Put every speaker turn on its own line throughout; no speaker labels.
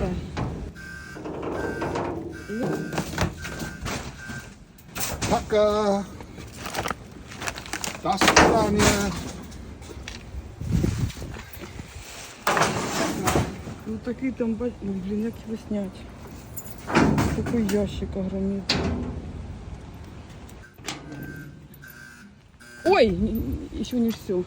Да. І
Пока. До свидания.
Ну такий там, бач- ну, блін, як його снять. Такий ящик огромний. Ой, еще не все.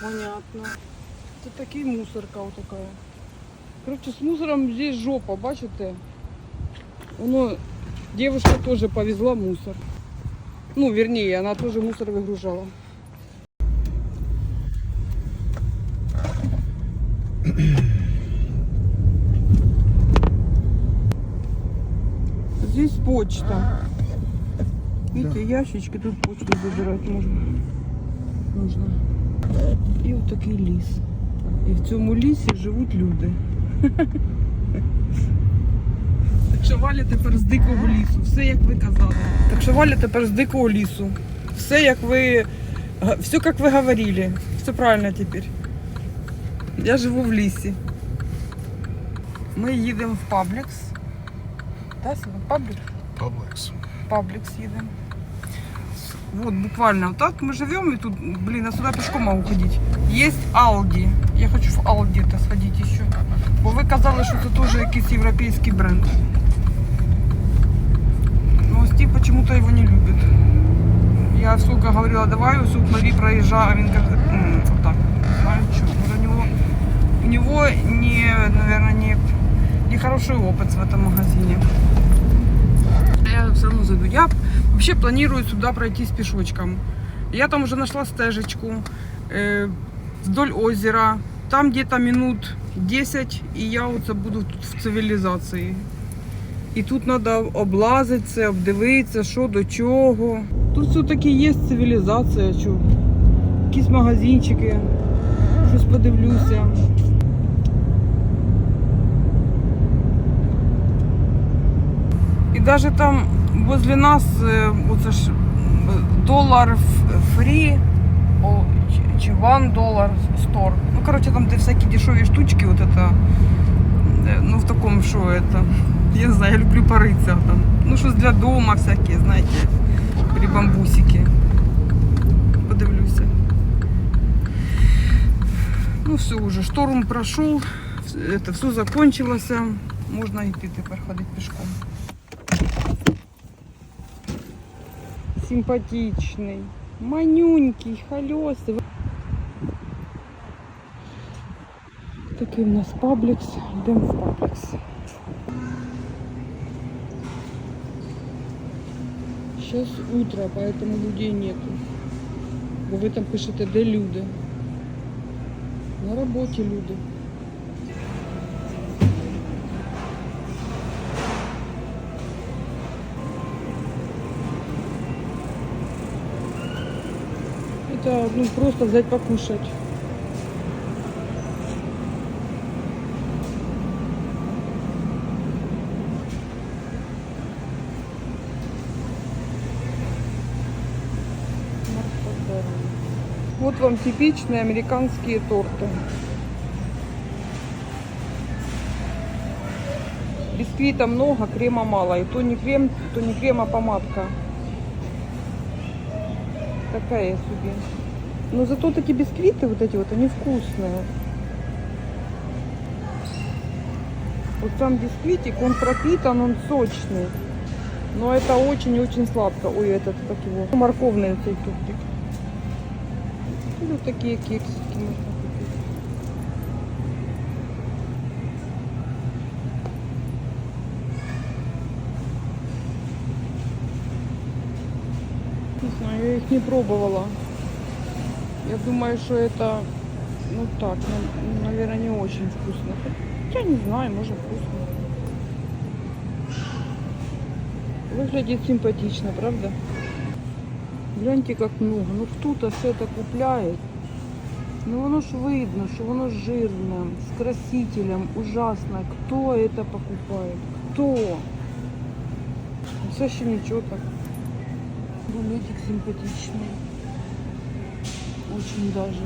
Понятно. Це такий мусорка вот такая. Короче, с мусором здесь жопа, бачите? Воно, девушка тоже повезла мусор. Ну, вернее, она тоже мусор выгружала. Здесь почта. Видите, ящички, тут почту забирать можно. Нужно. І отакий ліс. І в цьому лісі живуть люди. Так що Валя тепер з дикого лісу. Все як ви казали. Так що Валя тепер з дикого лісу. Все як ви. Все як ви говорили. Все правильно тепер. Я живу в лісі. Ми їдемо в Паблікс. Так, Сева? Паблікс?
Publix.
Вот буквально вот так мы живем, и тут, блин, я сюда пешком могу ходить. Есть Алди. Я хочу в Алди это сходить еще. Бо ви казали, що це теж якийсь європейський бренд. Но Стив почему-то его не любит. Я сколько говорила, давай у Мари проезжай, а він каже, «М, вот так. Знаю, что. У него, у него не, наверное, не, не хороший опыт в этом магазине. Я все равно зайду. Я вообще планирую сюда пройтись пешочком. Я там уже нашла стежечку э, вдоль озера. Там где-то минут 10, и я оце буду в цивілізації. І тут треба облазити обдивитися, що до чого. Тут все-таки є цивілізація, що якісь магазинчики, щось подивлюся. І навіть там возле нас е, оце ж е, долар ф- фрі о, чи- чи one долар стор. Ну, коротше, там де всякі дешеві штучки, от это, е, ну в такому, що это, я не знаю, я люблю поритися там. Ну, щось для дома всякі, знаєте, прибамбусики. Подивлюся. Ну, все уже, шторм пройшов, это все закончилося. Можна йти тепер ходити пішком. Симпатичний, манюнький, холёстый. Такий в нас паблікс. Йдемо в паблікс. Сейчас утро, поэтому людей нету. Бо ви там пишете, де люди. На роботі люди. Это ну просто взять покушать. Вот вам типичные американские торты. Бисквита много, крема мало. И то не крем, то не крем, а помадка. Такая себе. Но зато такие бисквиты вот эти вот, они вкусные. Вот сам бисквитик, он пропитан, он сочный. Но это очень-очень сладко. Ой, этот, как его, морковный этот тортик. И вот такие кексики можно знаю, я их не пробовала. Я думаю, что это, ну так, ну, наверное, не очень вкусно. Я не знаю, может вкусно. Выглядит симпатично, правда? Гляньте, как много. Ну кто-то все это купляет. Ну воно ж видно, що воно жирне, з красителем, ужасно. Хто це покупає? Хто? Все ще нічого так. Рулетик симпатичный. Очень даже.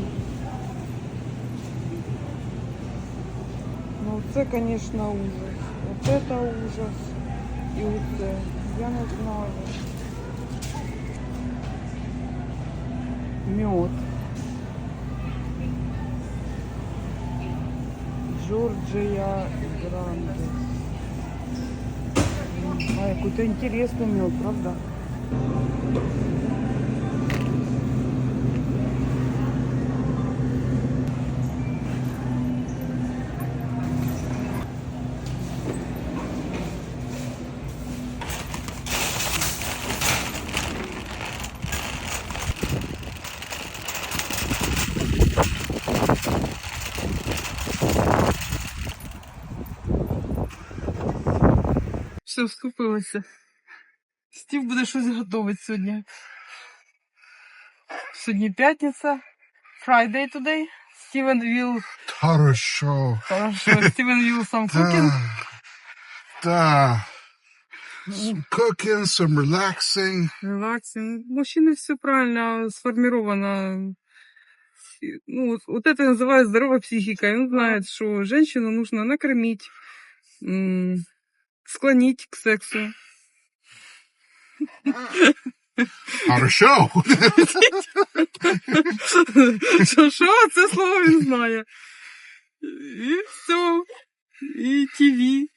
Ну це, конечно, ужас. Вот это ужас. І оце. Я не знаю. Мед. Джорджия Грандес. А, какой-то интересный мед, правда? Все, вступилося. Стів буде щось готувати сьогодні. Сьогодні п'ятниця. Friday today. Стівен Вілл.
Хорошо.
Хорошо. Стівен Вілл сам кукінг.
Да. Да. Some cooking, some relaxing.
Релаксинг. Мужчины все правильно сформировано. Ну, вот, вот это называют здоровая психика. И Он знает, что женщину нужно накормить, м, склонить к сексу.
Хорошо.
Що, що? Це слово він знає. І все. І ТВ.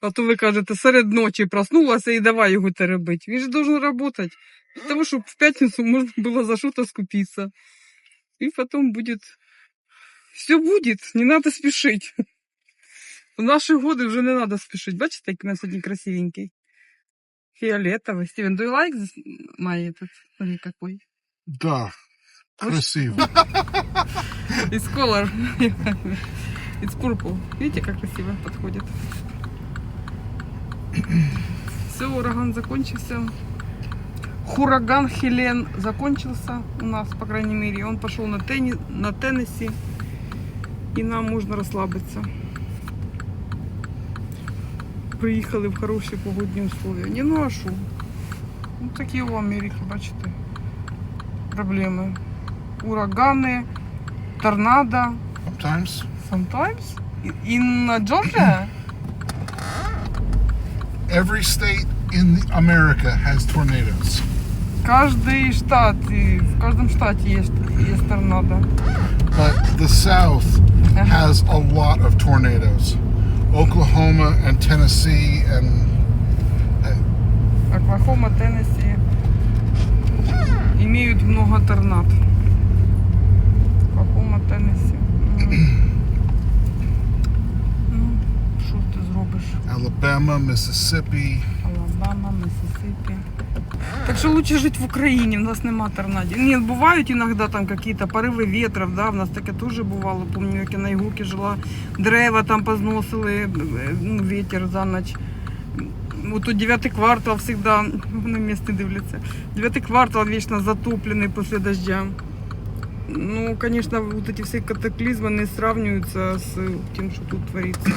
А то ви кажете, серед ночі проснулася і давай його теребить. Він же должен работать. Тому що в п'ятницю можна було за що-то скупиться. І потім буде... Все буде, не надо спішити. В наші годи вже не надо спішити. Бачите, який у нас сьогодні красивенький. Фиолетовый. Стивен, do you like this? My этот? Смотри, какой.
Да. Красиво.
It's color. It's purple. Видите, как красиво подходит. Все, ураган закончился. Хураган Хелен закончился у нас, по крайней мере. Он пошел на, тенни... на Теннесси. И нам можно расслабиться. Приїхали в хороші погодні условия. Не ну а що? Ну такі у Америці, бачите. Проблеми. Урагани, торнадо.
Sometimes.
Sometimes. In Georgia?
Every state in America has tornadoes.
Каждый штат, и в каждом штате есть, есть торнадо.
But the South
Ага.
has a lot of tornadoes. Oklahoma and Tennessee and
Оклахома, Теннесси имеют много торнад. Оклахома, Теннесси. М. Ну, що ж ти зробиш?
Alabama, Mississippi.
Алабама, Миссисипи. Так что лучше жить в Украине, у нас нема торнадів. Нет, бывают иногда там какие-то порывы ветров, да, в нас таке теж бувало. Помню, як я на Ігукі жила, дерева там позносили, е, ну, ветер за ніч. Вот тут девятый квартал всегда, вони місце дивляться. Девятый квартал вечно затоплений після дождя. Ну, конечно, вот эти все катаклизмы не сравниваются с тем, что тут творится.